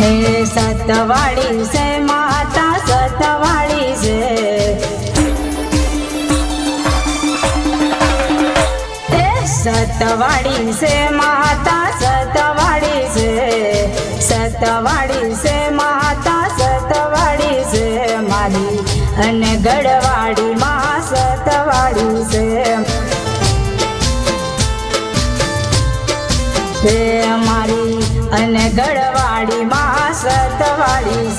સતવાળી છે, માતા સતવાળી છે. સતવાળી છે, માતા સતવાળી છે. સતવાળી છે, માતા સતવાળી છે. મારી અને ગઢવાડી માં સતવાળી છે. અને માં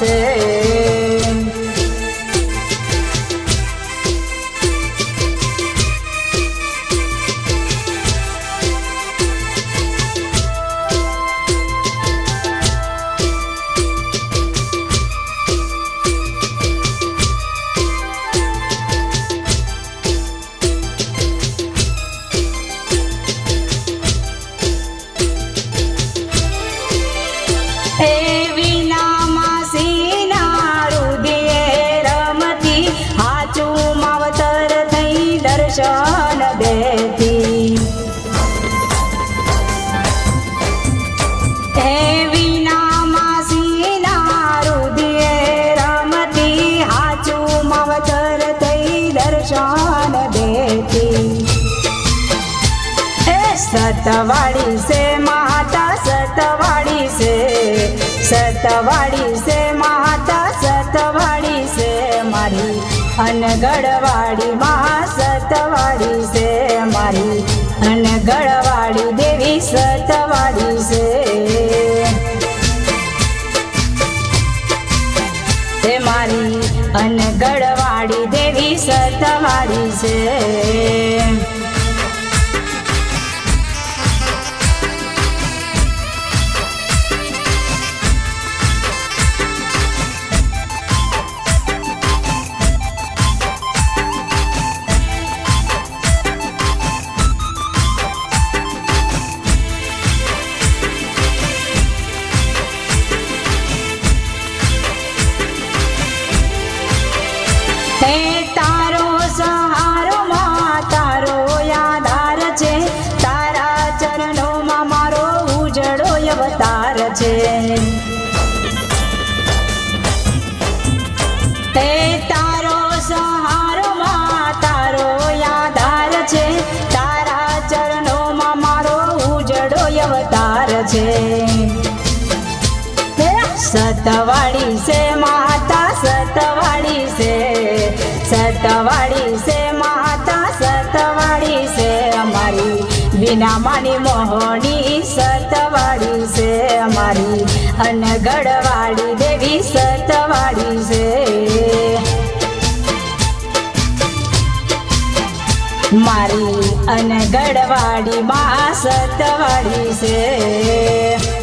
સતવાડી સતવાળી છે માતા, સતવાળી છે સતવાળી છે માતા, સતવાળી છે મારી. અનગઢવાળી મા સતવાળી છે મારી. અનગઢવાળી દેવી સતવાળી દેવી સતવાળી છે હે તારો સહારો, માં તારો આધાર છે. તારા મારો ઉજળો અવતાર છે. હે તારો સહારો, માં તારો આધાર છે. તારા મારો ઉજળો અવતાર છે. સતવાળી છે માતા સતવાળી છે, માતા સતવાળી છે, અમારી વિના માની મોહની સતવાળી છે, અમારી અને ગઢવાળી દેવી સતવાળી છે. મારી અનગઢવાડી માં સતવાળી છે.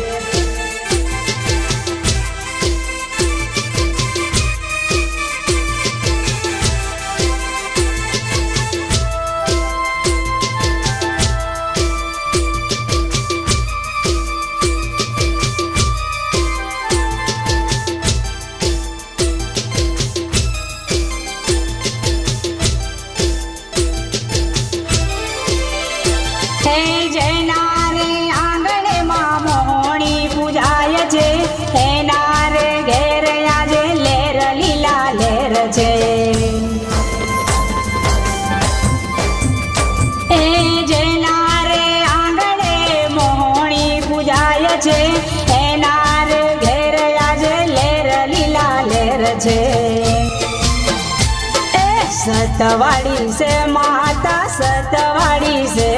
સતવાળી છે માતા સતવાળી છે.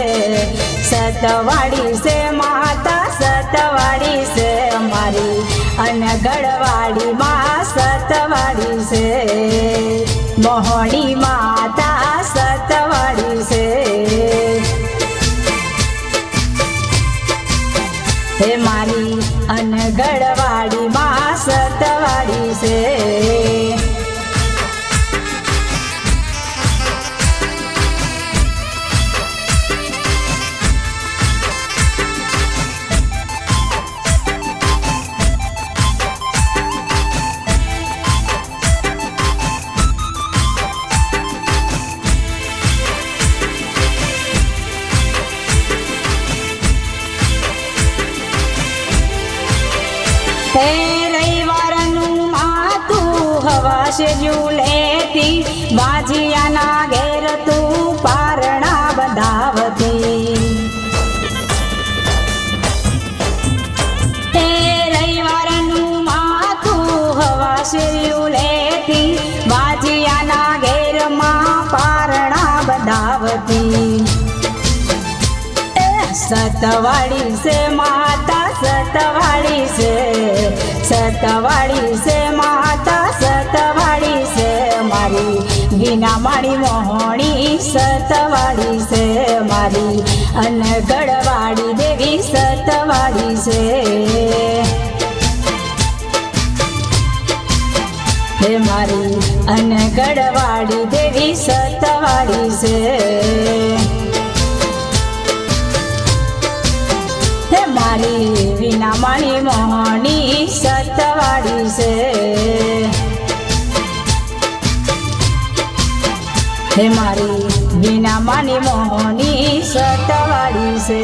સતવાળી છે માતા સતવાળી છે અમારી અનગઢવાળી માં સતવાળી છે. મોહણી માતા સતવાળી છે. હે મારી અનગઢવાળી માં સતવાળી છે. હે રવિવારનું માતું હવાશ જુલેતી બાજિયાના ઘેર ઘેરમાં પારણા બધાવતી. સતવાળી સે મા સતવાળી છે, માતા સતવાળી છે, મારી ગીના માણી મોહણી સતવાળી છે, મારી અનગઢવાળી દેવી સતવાળી છે. હે મારી અનગઢવાળી દેવી સતવાળી છે. મારી વિના મારી મોહની સતવાળી છે હે મારી વિના માની મોહની સતવાળી છે